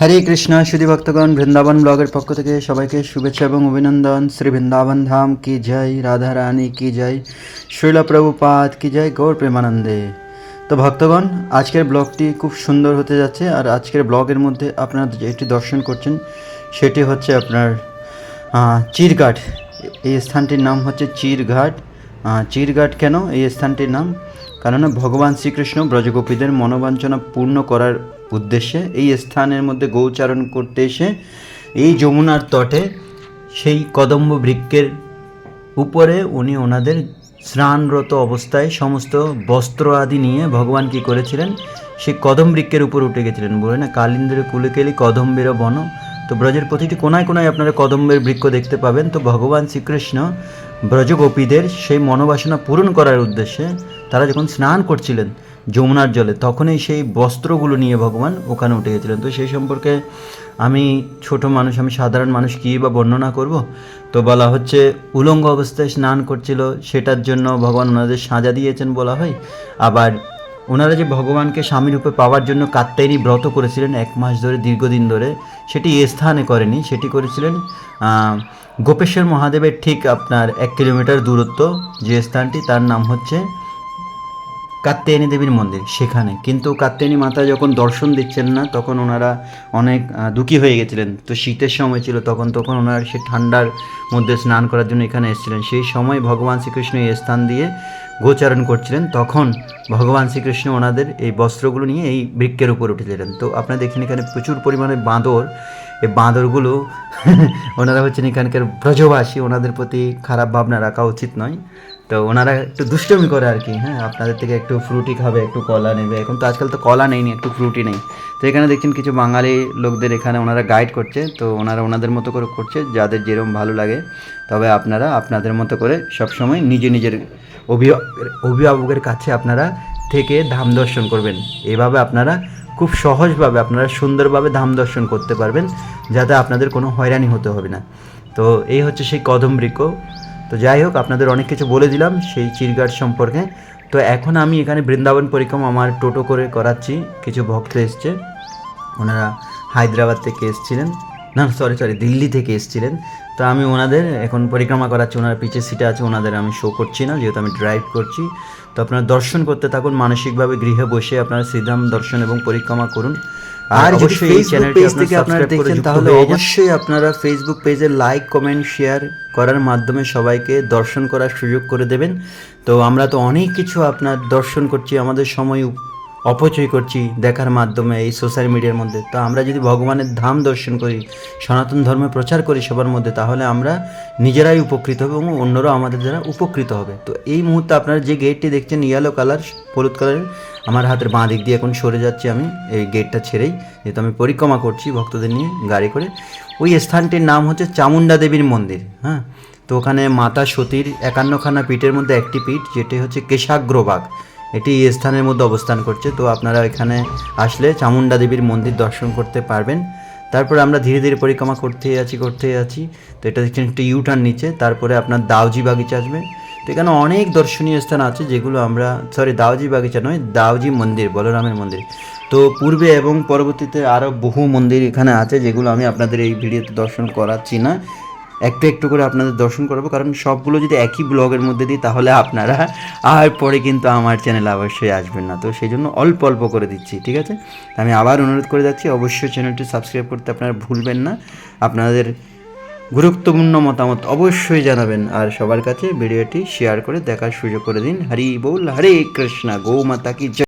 হরে কৃষ্ণ সুধী ভক্তগণ, বৃন্দাবন ব্লগের পক্ষ থেকে সবাইকে শুভেচ্ছা এবং অভিনন্দন। শ্রী বৃন্দাবন ধাম, কি জয়! রাধা রানী, কি জয়! শৈল প্রভুপাত কি জয়! গৌর প্রেমানন্দে। তো ভক্তগণ, আজকের ব্লগটি খুব সুন্দর হতে যাচ্ছে, আর আজকের ব্লগের মধ্যে আপনারা যেটি দর্শন করছেন, সেটি হচ্ছে আপনার চিরঘাট। এই স্থানটির নাম হচ্ছে চিরঘাট। চিরঘাট কেন এই স্থানটির নাম? কারণ ভগবান শ্রীকৃষ্ণ ব্রজগোপীদের মনোবাঞ্ছনা পূর্ণ করার উদ্দেশ্যে এই স্থানের মধ্যে গৌচারণ করতে এসে এই যমুনার তটে সেই কদম্ব বৃক্ষের উপরে উনি ওনাদের স্নানরত অবস্থায় সমস্ত বস্ত্র আদি নিয়ে ভগবান কি করেছিলেন? সেই কদম বৃক্ষের উপর উঠে গেছিলেন। বলে না কালিন্দ্রের কুলে কেলি কদম্বের বন তো ব্রজের প্রতিটি কোনায় কোনায় আপনারা কদম্বের বৃক্ষ দেখতে পাবেন। তো ভগবান শ্রীকৃষ্ণ ব্রজগোপীদের সেই মনোবাসনা পূরণ করার উদ্দেশ্যে তারা যখন স্নান করছিলেন যমুনার জলে, তখনই সেই বস্ত্রগুলো নিয়ে ভগবান ওখানে উঠে গেছিলেন। তো সেই সম্পর্কে আমি ছোট মানুষ, আমি সাধারণ মানুষ, কী বা বর্ণনা করব? তো বলা হচ্ছে, উলঙ্গ অবস্থায় স্নান করছিল, সেটার জন্য ভগবান ওনাদের সাজা দিয়েছেন বলা হয়। আবার ওনারা যে ভগবানকে স্বামী রূপে পাওয়ার জন্য কাত্তায়নী ব্রত করেছিলেন এক মাস ধরে, দীর্ঘদিন ধরে, সেটি স্থানে করেনি। সেটি করেছিলেন গোপেশ্বর মহাদেবের ঠিক আপনার এক কিলোমিটার দূরত্ব যে স্থানটি, তার নাম হচ্ছে কাত্যায়নী দেবীর মন্দির, সেখানে। কিন্তু কাত্যায়নী মাতা যখন দর্শন দিচ্ছেন না, তখন ওনারা অনেক দুঃখী হয়ে গেছিলেন। তো শীতের সময় ছিল, তখন তখন ওনারা সে ঠান্ডার মধ্যে স্নান করার জন্য এখানে এসেছিলেন। সেই সময় ভগবান শ্রীকৃষ্ণ এই স্থান দিয়ে গোচারণ করছিলেন। তখন ভগবান শ্রীকৃষ্ণ ওনাদের এই বস্ত্রগুলো নিয়ে এই বৃক্ষের উপর উঠেছিলেন। তো আপনারা দেখছেন এখানে প্রচুর পরিমাণে বাঁদর। এই বাঁদরগুলো ওনারা হচ্ছেন এখানকার ব্রজবাসী। ওনাদের প্রতি খারাপ ভাবনা রাখা উচিত নয়। তো ওনারা একটু দুষ্টমি করে আর কি হ্যাঁ আপনাদের থেকে একটু ফ্রুটি খাবে, একটু কলা নেবে। এখন তো আজকাল তো কলা নেই একটু ফ্রুটি নেই। তো এখানে দেখছেন কিছু বাঙালি লোকদের এখানে ওনারা গাইড করছে, তো ওনারা ওনাদের মতো করে করছে, যাদের যেরকম ভালো লাগে। তবে আপনারা আপনাদের মতো করে সবসময় নিজে নিজের অভিভাবকের কাছে আপনারা থেকে ধাম দর্শন করবেন। এভাবে আপনারা খুব সহজভাবে, আপনারা সুন্দরভাবে ধাম দর্শন করতে পারবেন, যাতে আপনাদের কোনো হয়রানি হতে হবে না। তো এই হচ্ছে সেই কদম বৃক্ষ। তো যাই হোক, আপনাদের অনেক কিছু বলে দিলাম সেই চিরগাট সম্পর্কে। তো এখন আমি এখানে বৃন্দাবন পরিক্রমা আমার টোটো করে করাচ্ছি। কিছু ভক্ত এসছে। ওনারা হায়দ্রাবাদ থেকে এসেছিলেন। না সরি সরি দিল্লি থেকে এসেছিলেন। তো আমি ওনাদের এখন পরিক্রমা করাচ্ছি। ওনারা পিছের সিটে আছে, ওনাদের আমি শো করছি না, যেহেতু আমি ড্রাইভ করছি। তো আপনারা দর্শন করতে থাকুন, মানসিকভাবে গৃহে বসে আপনারা শ্রীধাম দর্শন এবং পরিক্রমা করুন। আর অবশ্যই ফেসবুক পেজ থেকে আপনারা দেখছেন তাহলে অবশ্যই আপনারা ফেসবুক পেজে লাইক কমেন্ট শেয়ার করার মাধ্যমে সবাইকে দর্শন করার সুযোগ করে দেবেন। তো আমরা তো অনেক কিছু আপনার দর্শন করছি আমাদের সময় অপচয় করছি দেখার মাধ্যমে এই সোশ্যাল মিডিয়ার মধ্যে। তো আমরা যদি ভগবানের ধাম দর্শন করি, সনাতন ধর্মে প্রচার করি সবার মধ্যে, তাহলে আমরা নিজেরাই উপকৃত হবে এবং অন্যরাও আমাদের দ্বারা উপকৃত হবে। তো এই মুহূর্তে আপনারা যে গেটটি দেখছেন ইয়েলো কালার হলুদ কালারের আমার হাতের বাঁ দিক দিয়ে এখন সরে যাচ্ছি আমি। এই গেটটা ছেড়েই, যেহেতু আমি পরিক্রমা করছি ভক্তদের নিয়ে গাড়ি করে। ওই স্থানটির নাম হচ্ছে চামুন্ডা দেবীর মন্দির হ্যাঁ? তো ওখানে মাতা সতীর একান্নখানা পীঠের মধ্যে একটি পীঠ, যেটি হচ্ছে কেশাগ্রবাগ। এটি স্থানের মধ্যে অবস্থান করছে। তো আপনারা এখানে আসলে চামুন্ডা দেবীর মন্দির দর্শন করতে পারবেন। তারপরে আমরা ধীরে ধীরে পরিক্রমা করতেই আছি করতেই আছি। তো এটা দেখছেন একটা ইউটার্ন নিচে, তারপরে আপনার দাউজি বাগিচা আসবে। তো এখানে অনেক দর্শনীয় স্থান আছে যেগুলো আমরা সরি দাউজি বাগিচা নয় দাউজি মন্দির, বলরামের মন্দির। তো পূর্বে এবং পরবর্তীতে আরও বহু মন্দির এখানে আছে যেগুলো আমি আপনাদের এই ভিডিওতে দর্শন করাচ্ছি না। একটু একটু করে আপনাদের দর্শন করাবো। কারণ সবগুলো যদি একই ব্লগের মধ্যে দিই, তাহলে আপনারা আর পরে কিন্তু আমার চ্যানেলে অবশ্যই আসবেন না। তো সেই জন্য অল্প অল্প করে দিচ্ছি, ঠিক আছে? আমি আবার অনুরোধ করে যাচ্ছি, অবশ্যই চ্যানেলটি সাবস্ক্রাইব করতে আপনারা ভুলবেন না। আপনাদের গুরুত্বপূর্ণ মতামত অবশ্যই জানাবেন আর সবার কাছে ভিডিওটি শেয়ার করে দেখার সুযোগ করে দিন। হরি বল, হরে কৃষ্ণা গৌ মাতা কি।